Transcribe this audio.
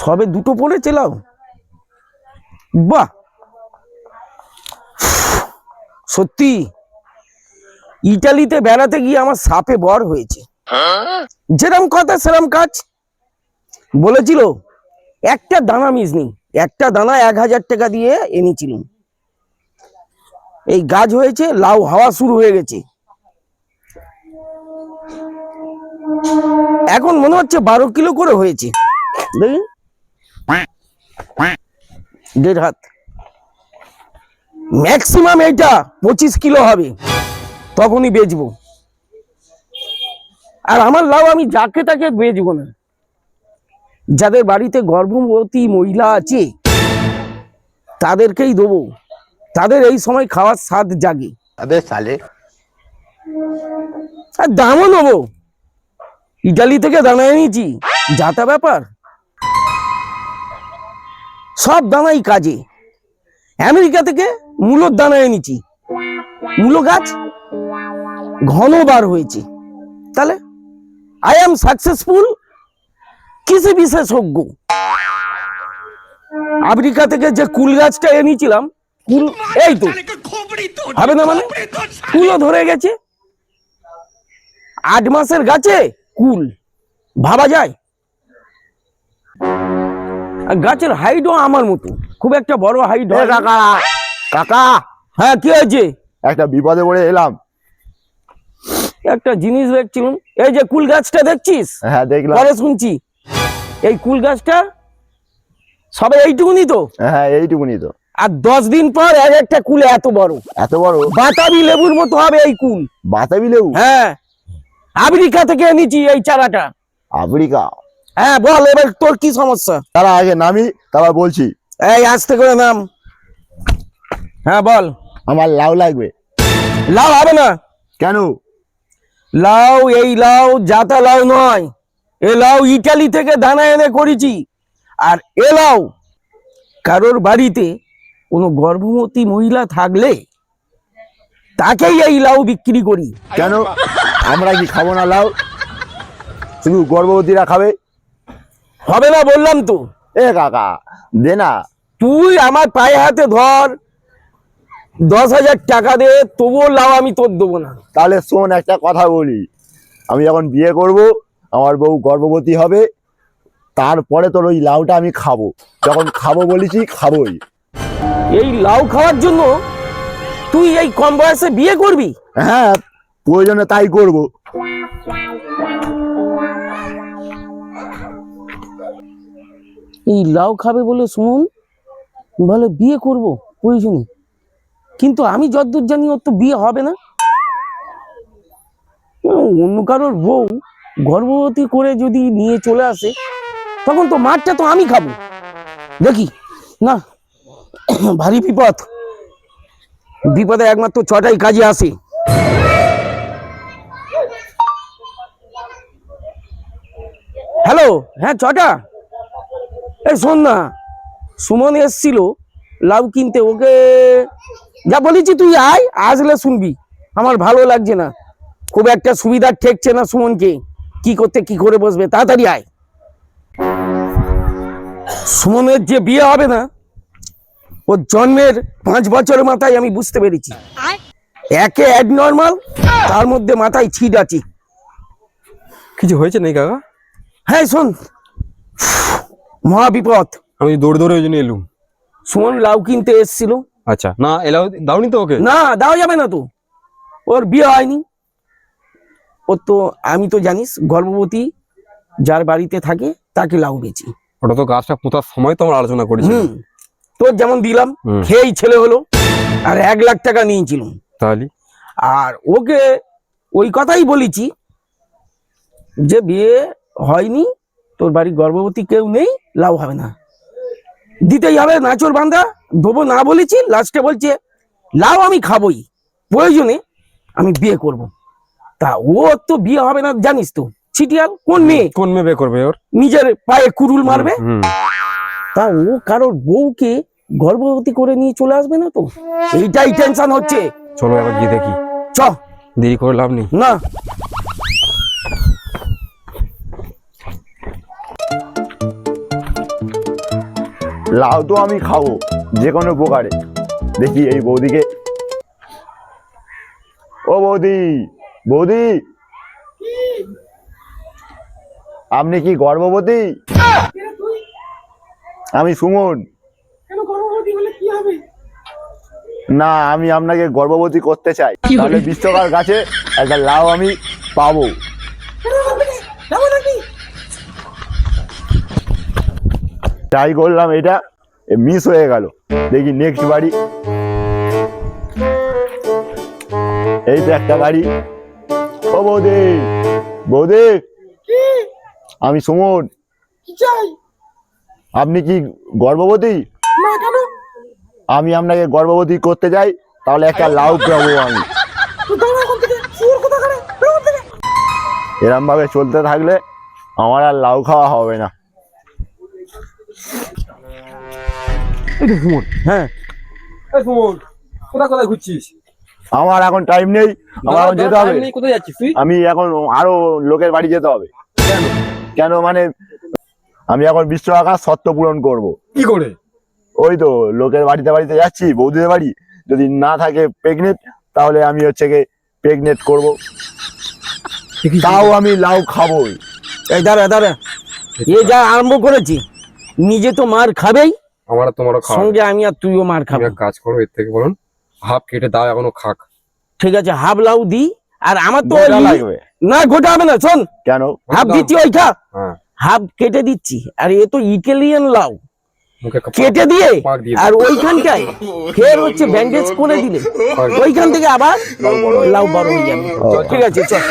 সবে দুটো পড়েছে লাউ? বাহ! সত্যি? ইটালিতে বেড়াতে গিয়ে আমার সাপে বর হয়েছে। যেরম কথা, সেরম কাজ। বলেছিল, একটা দানা মিস নেই। একটা দানা এক হাজার টাকা দিয়ে এনেছিলাম। এই গাছ হয়েছে, লাউ হাওয়া শুরু হয়ে গেছে। এখন মনে হচ্ছে বারো কিলো করে হয়েছে। দেখি দেড় হাত। ম্যাক্সিমাম এটা পঁচিশ কিলো হবে। তখনই বেচবো। আর আমার লাভ আমি যাকে তাকে বেচবো না। যাদের বাড়িতে গর্ভবতী মহিলা আছে তাদেরকেই দেবো। তাদের এই সময় খাওয়ার স্বাদ জাগে। আর দামও নেব। ইটালি থেকে দানা এনেছি। যাতা ব্যাপার। সব দানাই কাজে। আমেরিকা থেকে মূলোর দানা এনেছি। মূলো গাছ ঘন বার হয়েছে। তাহলে আই এম সাকসেসফুল কিসে বিশেষজ্ঞ? আমেরিকা থেকে যে কুল গাছটা এনেছিলাম, কুল, এই তো, হবে না মানে? কুলও ধরে গেছে। আট মাসের গাছে কুল, ভাবা যায়? আর গাছের হাইটও আমার মতো। খুব একটা বড় হাইট এ কাকা কাকা! হ্যাঁ কি হয়েছে? একটা বিপদে পড়ে এলাম। একটা জিনিস দেখছিলাম। এই যে কুল গাছটা দেখছিস? হ্যাঁ দেখলাম। পরে শুনছি। এই কুল গাছটা সবে এইটুকুনি তো? হ্যাঁ এইটুকুনি তো। আর দশ দিন পর এক একটা কুল এত বড়। এত বড়? বাতাবি লেবুর মতো হবে এই কুল। বাতাবি লেবু? হ্যাঁ। আমেরিকা থেকে এনেছি এই চারাটা। আফ্রিকা হ্যাঁ বল এবার তোর কি সমস্যা? তারা আগে নামি তারপর বলছি। এই আসতে করে নাম। হ্যাঁ বল। আমার লাউ লাগবে। লাউ হবে না? কেন? লাউ এই লাউ জাতা লাউ নয়। এ লাউ ইটালি থেকে দানা এনে করেছি। আর এ লাউ কারোর বাড়িতে কোনো গর্ভবতী মহিলা থাকলে তাকেই এই লাউ বিক্রি করি। কেন? আমরা কি খাব না লাউ? শুধু গর্ভবতীরা খাবে? হবে না বললাম তো। এ কাকা দে না। তুই আমার পায়ে হাতে ধর। দশ হাজার টাকা দে তবুও লাউ আমি তোর দেবো না। তাহলে শোন একটা কথা বলি। আমি যখন বিয়ে করব আমার বউ গর্ভবতী হবে। তারপরে তোর ওই লাউটা আমি খাব। যখন খাব বলেছি খাবোই। এই লাউ খাওয়ার জন্য তুই এই কম বয়সে বিয়ে করবি? হ্যাঁ প্রয়োজনে তাই করব। এই লাউ খাবে বলে শুনুন, বলে বিয়ে করব প্রয়োজনে। কিন্তু আমি যতদূর জানি ওর তো বিয়ে হবে না। অন্য কারোর বউ গর্ভবতী করে যদি নিয়ে চলে আসে, তখন তো মাঠটা তো আমি খাব। দেখি, না, ভারী বিপদ। বিপদে একমাত্র ছটাই কাজে আসে। হ্যালো হ্যাঁ ছটা এই শোন না, সুমন এসছিল লাউ কিনতে, ওকে যা বলেছি তুই আয়, আসলে শুনবি। আমার ভালো লাগছে না। খুব একটা সুবিধা ঠেকছে না সুমনকে। কি করতে, কি করে বসবে? তাড়াতাড়ি আয়। সুমনের যে বিয়ে হবে না, ওর জন্মের পাঁচ বছরের মাথায় আমি বুঝতে পেরেছি। একে অ্যাড অ্যাডনর্মাল তার মধ্যে মাথায় ছিট আছি। কিছু হয়েছে নাকি কাকা? হ্যাঁ শোন। মহা বিপদ আমি দৌড়ে দৌড়ে ওই জন্য এলুম। সুমন লাউ কিনতে এসছিল। আচ্ছা। না এলাও দাওনি তো ওকে? না দাও যাবে না তো। ওর বিয়ে হয়নি। ওর তো আমি তো জানিস গর্ভবতী যার বাড়িতে থাকে তাকে লাউ বেচি। ওটা তো গাছটা পোতার সময় তো আমরা আলোচনা করেছি হুম। তোর যেমন দিলাম। খেয়েই ছেলে হলো আর এক লাখ টাকা নিয়েছিলাম তাহলে? আর ওকে ওই কথাই বলেছি যে বিয়ে হয়নি তোর বাড়ির গর্ভবতী কেউ নেই লাভ হবে না। দিতেই হবে নাচর বান্ধা দেবো না বলেছি লাস্টে বলছে লাউ আমি খাবই প্রয়োজনে আমি বিয়ে করব। তা ও তো বিয়ে হবে না জানিস তো ছিটিয়াল কোন মেয়ে? কোন মেয়ে বিয়ে করবে ওর? নিজের পায়ে কুরুল মারবে? তা ও কারোর বউকে গর্ভবতী করে নিয়ে চলে আসবে না তো? এইটাই টেনশন হচ্ছে। চলো একবার গিয়ে দেখি। চ। দেরি করে লাভ নেই। না। লাউ তো আমি খাব যে কোনো প্রকারে দেখি এই বৌদিকে। ও বৌদি বৌদি! আপনি কি গর্ভবতী? আমি সুমন। না আমি আপনাকে গর্ভবতী করতে চাই। তাহলে বিশ্বকার গাছে একটা লাউ আমি পাবো। ট্রাই করলাম এটা মিস হয়ে গেল। দেখি নেক্সট বাড়ি। এই তো একটা গাড়ি। ও বৌদি বৌদি আমি সুমন। আপনি কি গর্ভবতী? আমি আপনাকে গর্ভবতী করতে যাই তাহলে একটা লাউ পাবো আমি। এরম ভাবে চলতে থাকলে আমার আর লাউ খাওয়া হবে না। সুমন হ্যাঁ। কোথায় কোথায় ঘুরছিস? আমার এখন টাইম নেই আমার এখন যেতে হবে। কোথায় যাচ্ছিস তুই? আমি এখন আরও লোকের বাড়ি যেতে হবে। কেন? মানে আমি এখন বিশ্ব আকাশ সত্য পূরণ করব। কি করে? ওই তো লোকের বাড়িতে বাড়িতে যাচ্ছি বৌদিদের বাড়ি। যদি না থাকে প্রেগনেন্ট তাহলে আমি হচ্ছে গিয়ে প্রেগনেন্ট করব। তাও আমি লাউ খাবোই। এই দাঁড়া দাঁড়া। এ যা আরম্ভ করেছি। নিজে তো মার খাবেই। আমার তোমারও খাওয়া সঙ্গে আমি আর তুইও মার খাব। কাজ করো এর থেকে বলুন হাফ কেটে দাও এখনও খাক। ঠিক আছে হাফ লাউ দি আর আমার তো লাগবে। না গোটা হবে না শোন। কেন? হাফ দিচ্ছি ওই খা হ্যাঁ। হাফ কেটে দিচ্ছি আর এ তো ইটালিয়ান লাউ। কেটে দিয়ে আর ওইখানটায় ফের হচ্ছে ব্যান্ডেজ করে দিলে। ওইখান থেকে আবার লাউ বড় হয়ে যাবে। ঠিক আছে চল।